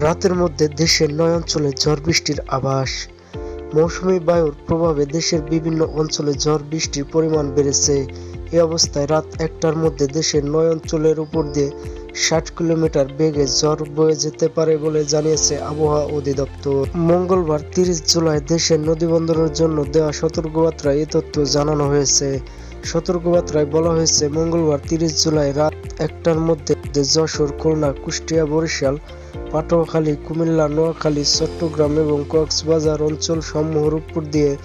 রাতের মধ্যে দেশের নয় অঞ্চলে ঝড় বৃষ্টির আভাস। মৌসুমী বায়ুর প্রভাবে দেশের বিভিন্ন অঞ্চলে ঝড় বৃষ্টির পরিমাণ বেড়েছে। এ অবস্থায় রাত একটার মধ্যে দেশের নয় অঞ্চলের উপর দিয়ে ষাট কিলোমিটার বেগে ঝড় বয়ে যেতে পারে বলে জানিয়েছে আবহাওয়া অধিদপ্তর। মঙ্গলবার তিরিশ জুলাই দেশের নদীবন্দরের জন্য দেওয়া সতর্কবার্তায় এ তথ্য জানানো হয়েছে। সতর্কবার্তায় বলা হয়েছে, মঙ্গলবার তিরিশ জুলাই রাত একটার মধ্যে যশোর, খুলনা, কুষ্টিয়া, বরিশাল, পাটুয়াখালী, কুমিল্লা, নোয়াখালী, চট্টগ্রাম এবং কক্সবাজার অঞ্চল সমূহের উপর দিয়ে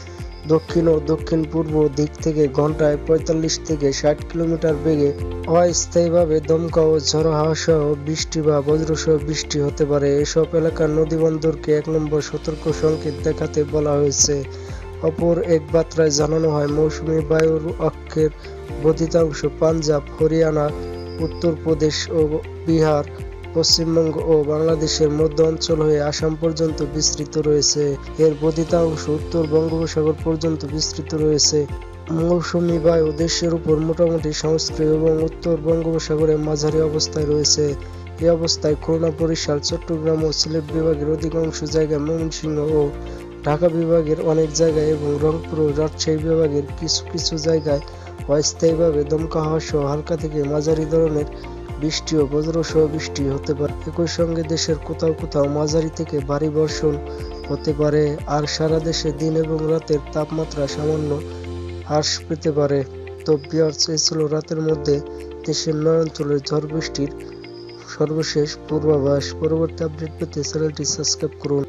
দক্ষিণ ও দক্ষিণ পূর্ব দিক থেকে ঘন্টায় পঁয়তাল্লিশ থেকে ষাট কিলোমিটার বেগে অস্থায়ীভাবে দমকা ও ঝড়ো হাওয়া সহ বৃষ্টি বা বজ্রসহ বৃষ্টি হতে পারে। এসব এলাকার নদীবন্দরকে এক নম্বর সতর্ক সংকেত দেখাতে বলা হয়েছে। অপর এক বার্তায় জানানো হয়, মৌসুমী বায়ুর অক্ষের বর্ধিতাংশ পাঞ্জাব, হরিয়ানা, উত্তরপ্রদেশ ও বিহার, পশ্চিমবঙ্গ ও বাংলাদেশের মধ্য অঞ্চল হয়ে আসাম পর্যন্ত বিস্তৃত রয়েছে। এর বধিতাংশ উত্তর বঙ্গোপসাগর পর্যন্ত বিস্তৃত রয়েছে। মৌসুমী বায়ু দেশের উপর মোটামুটি সংস্কৃত এবং উত্তর বঙ্গোপসাগরে মাঝারি অবস্থায় রয়েছে। এই অবস্থায় খুলনা, বরিশাল, চট্টগ্রাম ও সিলেট বিভাগের অধিকাংশ জায়গায় ময়মনসিংহ ও ঢাকা বিভাগের অনেক জায়গায় এবং রংপুর ও রাজশাহী বিভাগের কিছু কিছু জায়গায় অস্থায়ীভাবে দমকা হাওয়া সহ হালকা থেকে মাঝারি ধরনের বৃষ্টি ও বজ্রসহ বৃষ্টি হতে পারে। একই সঙ্গে দেশের কোথাও কোথাও মাঝারি থেকে ভারী বর্ষণ হতে পারে। আর সারা দেশে দিন এবং রাতের তাপমাত্রা সামান্য হ্রাস পেতে পারে। তো বিয়ার্স, এই ছিল রাতের মধ্যে দেশের নয় অঞ্চলের ঝড় বৃষ্টির সর্বশেষ পূর্বাভাস। পরবর্তী আপডেট পেতে চ্যানেলটি সাবস্ক্রাইব করুন।